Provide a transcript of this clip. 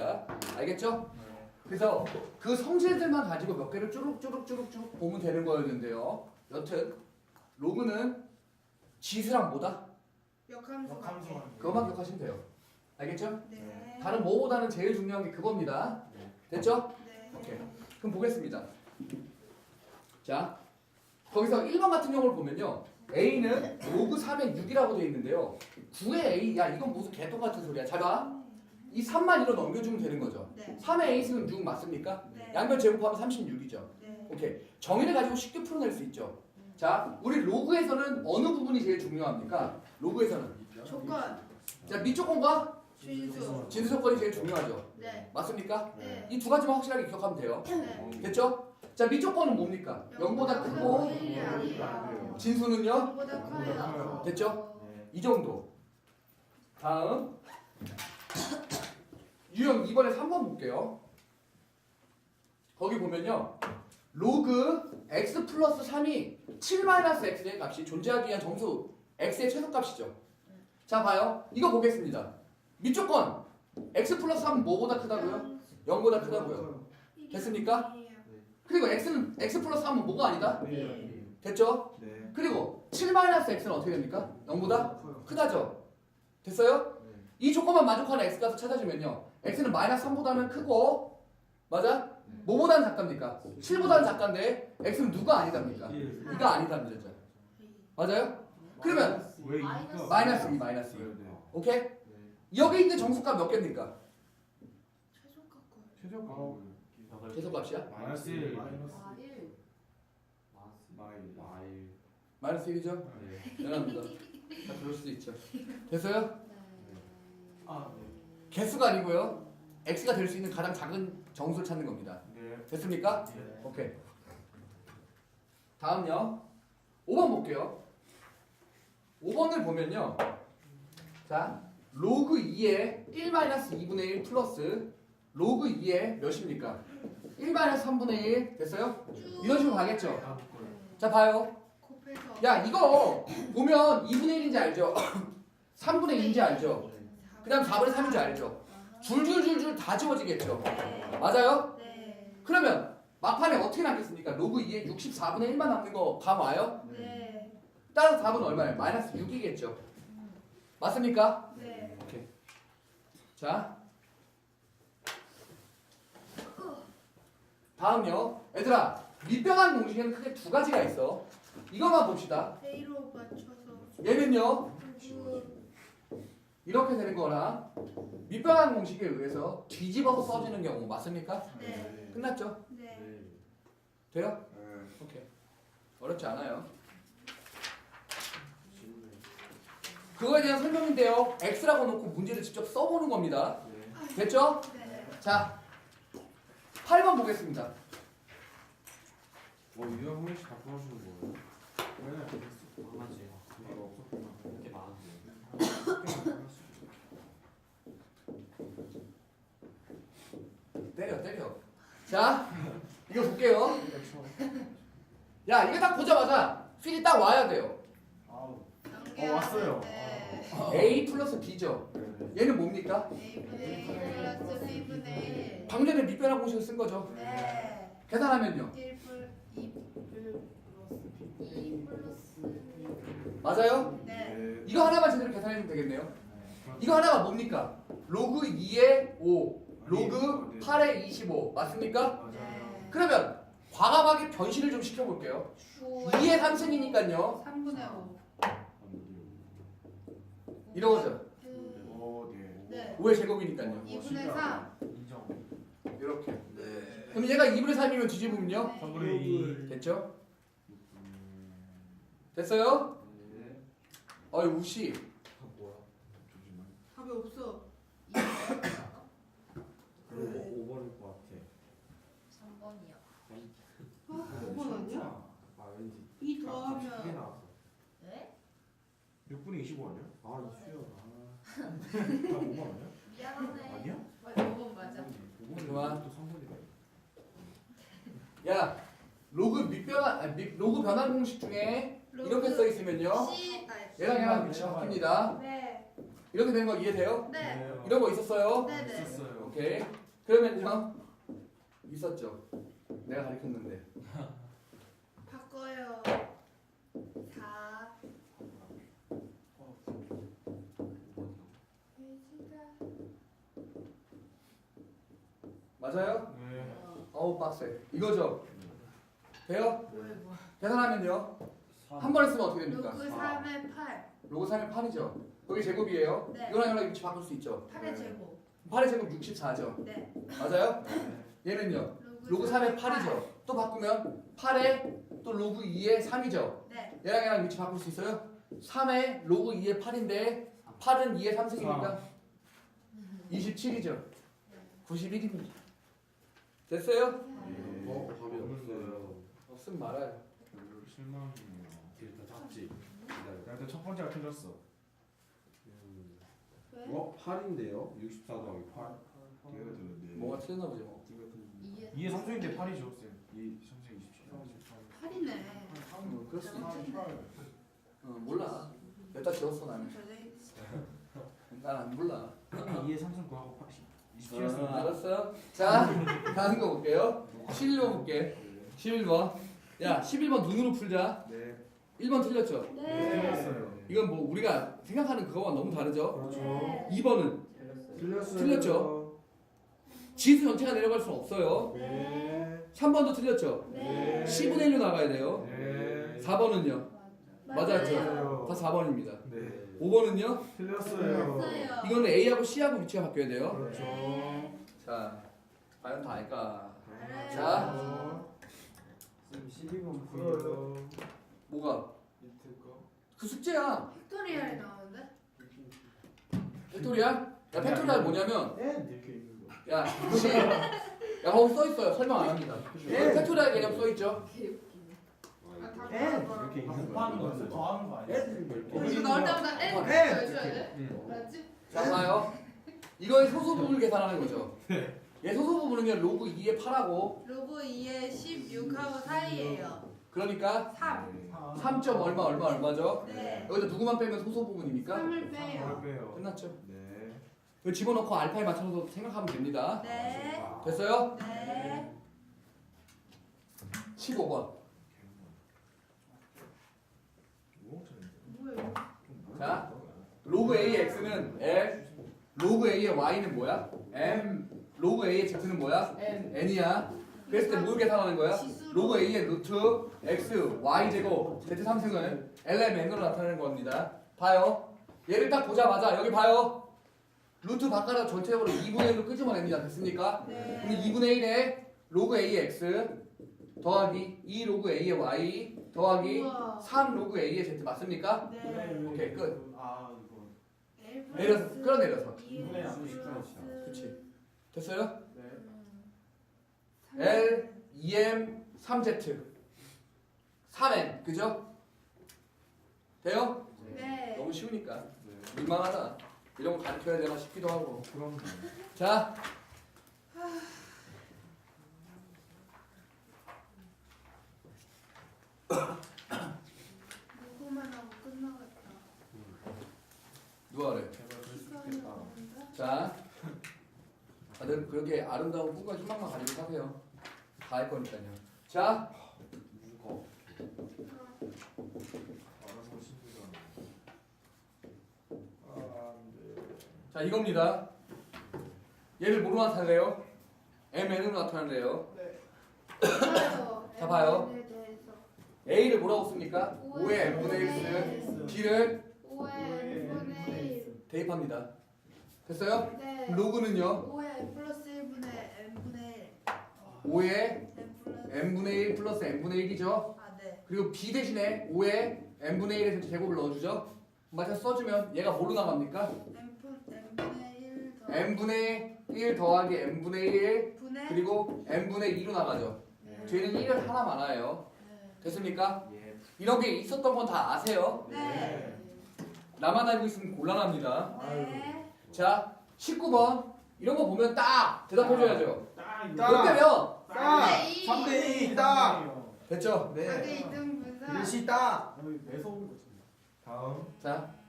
겁니다. 알겠죠? 그래서 그 성질들만 가지고 몇 개를 쭈룩쭈룩쭈룩쭈룩 보면 되는 거였는데요. 여튼 로그는 지수랑 뭐다? 역함수 역함수 그것만 기억하시면 돼요. 알겠죠? 네. 다른 뭐보다는 제일 중요한 게 그겁니다. 됐죠? 네. 오케이. 그럼 보겠습니다. 자, 거기서 1번 같은 경우를 보면요. A는 로그 3의 6이라고 되어 있는데요. 9의 A, 야 이건 무슨 개똥 같은 소리야. 잘 봐. 이 3만 1로 넘겨주면 되는 거죠. 네. 3의 A수는 6 맞습니까? 네. 양변 제곱하면 36이죠. 네. 오케이. 정의를 가지고 쉽게 풀어낼 수 있죠. 자, 우리 로그에서는 어느 부분이 제일 중요합니까? 로그에서는. 조건. 자, 밑조건과 준수. 진수 조건이 제일 중요하죠. 네. 맞습니까? 네. 이 두 가지만 확실하게 기억하면 돼요. 네. 됐죠? 자, 밑조건은 뭡니까? 0보다 크고. 진수는요? 보다 커요. 됐죠? 네. 이 정도. 다음 유형 2번에 3번 볼게요. 거기 보면요. 로그 x 플러스 3이 7 마이너스 x의 값이 존재하기 위한 점수 x의 최소값이죠. 자 봐요. 이거 보겠습니다. 밑조건 x 플러스 3은 뭐보다 크다고요? 0보다 크다고요. 됐습니까? 그리고 x는 x 플러스 3은 뭐가 아니다? 네. 됐죠? 네. 그리고 7 마이너스 x는 어떻게 됩니까? 0보다 커요. 크다죠. 됐어요? 네. 이 조건만 만족하는 x 값을 찾아주면요. X는 마이너스 3보다는 크고 맞아? 뭐보다는 작답니까? 7보다는 작단데 x는 누가 아니답니까? 이가 아니답니다. 맞아요? 그러면 왜 마이너스 이거? 마이너스 2, 마이너스 2. 네. 네. 오케이? 네. 여기 있는 정수값 몇 개입니까? 최저가 최소값이야? 마이너스 1아 1. 마일 마일 마이너스 1이죠? 네. 미안합니다. 자, 그럴 수도 있죠. 됐어요? 네. 아, 네. 개수가 아니고요. x가 될 수 있는 가장 작은 정수를 찾는 겁니다. 네. 됐습니까? 네. 오케이. 다음요. 5번 볼게요. 5번을 보면요. 자, 로그 2의 1-2분의 1 플러스 로그 2의 몇입니까? 1-3분의 1 됐어요? 이런 식으로 가겠죠? 자, 봐요. 곱해서. 야, 이거 보면 2분의 1인지 알죠? 3분의 2인지 알죠? 그 다음 4분의 3인지 알죠? 줄줄줄줄 다 지워지겠죠? 네. 맞아요? 네. 그러면 막판에 어떻게 남겠습니까? 로그 2에 64분의 1만 남는 거 감 와요? 네. 따라서 답은 얼마예요? 마이너스 6이겠죠. 맞습니까? 네. 자. 다음요. 얘들아, 밑변환 공식에는 크게 두 가지가 있어. 이것만 봅시다. A로 맞춰서. 얘는요. 그 이렇게 되는 거나 밑변환 공식에 의해서 뒤집어서 써지는 경우 맞습니까? 네. 끝났죠? 네. 돼요? 네. 오케이. 어렵지 않아요. 그거에 대한 설명인데요. X라고 놓고 문제를 직접 써보는 겁니다. 네. 됐죠? 네. 자, 8번 보겠습니다. 어, 유형 한 명씩 다 풀어주는 거예요? 네. 강아지 이거 없었구나. 이렇게 많은데 때려. 자, 이거 볼게요. 야, 이거 딱 보자마자 필이 딱 와야 돼요. 아우. 어, 왔어요. A 플러스 B죠. 네. 얘는 뭡니까? A분의 1 플러스 B분의 1. 방금 전에 밑변환 공식을 쓴 거죠. 네. 계산하면요. 1 플, 2 2 플러스 맞아요? 네. 네. 이거 하나만 제대로 계산해주면 되겠네요. 네. 이거 하나가 뭡니까? 로그 2에 5, 로그 네. 8에 25. 맞습니까? 맞아요. 네. 그러면 과감하게 변신을 좀 시켜볼게요. 2의 3승이니까요. 3분의 5. 이러죠. 어, 네. 네. 5의 제곱이니까요. 어, 2분의 신기하다. 3. 인정. 이렇게. 네. 그럼 얘가 2분의 3이면 뒤집으면요. 네. 3분의 2. 됐죠? 음. 됐어요? 네. 어이. 아, 뭐야? 잠시만. 답이 없어. 그 럼 5번일 것 같아 3번이요. 어? 5번 아니야? 아 왠지 2 크게 더하면 나왔어 네? 6분의 25 아니야? 아 이수연 아나 5번 아니야? 미안하네. 아니야? 맞아 5번 맞아. 5번이 그만. 또 3번이다. 야 로그 밑변환 아니, 밑- 로그 변환 공식 중에 이렇게 써 있으면요. 아, 얘랑 얘랑 위치 네. 바뀝니다. 네. 이렇게 되는 거 이해돼요? 네. 이런 거 있었어요. 네, 네. 있었어요. 오케이. 그러면요. 있었죠. 내가 가르쳤는데. 바꿔요. 4 맞아요? 네. 어우 빡세. 이거죠. 돼요? 뭐야 뭐. 계산하면요. 한 번에 쓰면 어떻게 됩니까? 로그 3의 8. 로그 3의 8이죠. 거기 제곱이에요. 네. 이거랑 이거랑 위치 바꿀 수 있죠. 8의 제곱. 8의 제곱 64죠. 네. 맞아요? 얘는요. 로그 3의 8이죠. 또 바꾸면 8의 또 로그 2의 3이죠. 네. 얘랑 얘랑 위치 바꿀 수 있어요? 3의 로그 2의 8인데 8은 2의 3승이니까 27이죠. 91입니다. 됐어요? 네. 어, 답이 없어요. 없으면 말아요. 별로 실망이네요. 일단 잡지. 기다려. 일단 첫 번째가 틀렸어. 음. 왜? 어? 8인데요? 64 더하기 8. 얘가 들었네. 뭐가 틀렸나 보지 뭐. 이해. 2의 3승인데 8이죠, 쌤. 2 3승 27. 8이네. 음, 그럴 수도 있지. 어, 몰라. 여기다 지웠어 나는. 난안 몰라. 2의 3승 구하고 80. 어, 27였어. 알았어요? 자, 다음 거 볼게요. 11번 볼게. 11번. 야, 11번 눈으로 풀자. 네. 1번 틀렸죠? 네. 틀렸어요. 이건 뭐 우리가 생각하는 그거와 너무 다르죠? 그렇죠. 2번은 틀렸어요. 틀렸죠? 지수 전체가 내려갈 수는 없어요. 네. 3번도 틀렸죠? 네. 10분의 1로 나가야 돼요. 네. 4번은요? 맞았죠? 맞아요. 다 4번입니다. 네. 5번은요? 틀렸어요. 틀렸어요. 이거는 A하고 C하고 위치가 바뀌어야 돼요. 그렇죠. 네. 자, 과연 다 알까? 자. 쌤 12번 풀어요. 뭐가? 밑에 거. 그 숙제야. 팩토리얼이 나오는데? 팩토리알? 야, 팩토리알 뭐냐면 N 이렇게 야, 시, 야, 거기 써 있어요. 설명 안 합니다. 여기 팩토리알 개념 써 있죠? 아, 다 N 봐봐. 이렇게 있는 거. 곱하는 거였어요? 더하는 거 개? 이거 나올 때마다 N 네. 돼? 응. 맞지? 자, 봐요. 이거의 소수 부분을 계산하는 거죠. 얘 소수 부분은요, 로그 2의 8하고, 로그 2에 16하고 사이에요. 그러니까 3. 3점 얼마, 얼마, 얼마죠? 네. 여기서 누구만 빼면 소수 부분입니까? 3을 빼요. 빼요. 끝났죠. 네. 이거 집어넣고 알파에 맞춰서 생각하면 됩니다. 네. 됐어요? 네. 15번. 뭐예요? 자, 로그 A의 X는 L, 로그 A의 Y는 뭐야? M, 로그 A의 Z는 뭐야? N. N이야. 그랬을 때 뭘 계산하는 거야? 로그 A의 루트 X, Y 제곱, Z 3승을 LMN으로 나타내는 겁니다. 봐요. 얘를 딱 보자마자 여기 봐요. 루트 바꿔서 전체적으로 2분의 1로 끄집어냅니다. 됐습니까? 네. 그럼 2분의 1에 로그 A의 X 더하기 2 로그 A의 Y 더하기 우와. 3 로그 A의 Z 맞습니까? 네. 오케이, 끝. 아 이거 내려서, 끌어내려서. 2X 이분의 양수 플러스 그치. 됐어요? 네 삼. L, 2M, 3Z 3N 그죠? 돼요? 네. 너무 쉬우니까 민망하다 이런 거 가르쳐야 되나 싶기도 하고 그럼 자 누구만 하고 끝나겠다. 누가 그래? 제발 그럴 수 시간이 있겠다. 없는데? 자 다들 그렇게 아름다운 꿈과 희망만 가지고 사세요 다 할 거니까요 자 무거. 알아서 신부가. 아, 네. 자 이겁니다. 얘를 뭐로 나타내요? MN으로 나타내래요. 봐요. 자, 봐요. 대해서. A를 뭐라고 씁니까? 5의 5의 N분의 1을 B를 5의 N분의 1. 대입합니다. 됐어요? 네. 로그는요? 5의 N 플러스 1분의 N분의 1. 5의 N 플러스. N분의 1 플러스 N분의 1이죠. 아, 네. 그리고 B 대신에 5의 N분의 1에서 제곱을 넣어주죠. 맞아 써주면 얘가 뭘로 나갑니까? N 분 N분의 1 더. N분의 1 더하기 N분의 1 분의. 그리고 N분의 2로 나가죠. 네. 저희는 1을 하나 많아요. 네. 됐습니까? 예. 이런 게 있었던 건 다 아세요? 네. 나만 알고 있으면 곤란합니다. 네. 자, 19번. 이런 거 보면 딱 대답해줘야죠. 딱 몇 대면? 딱! 3대2 딱! 됐죠? 자기 2등 분사. 일시 따. 매서운 거지 다음. 자,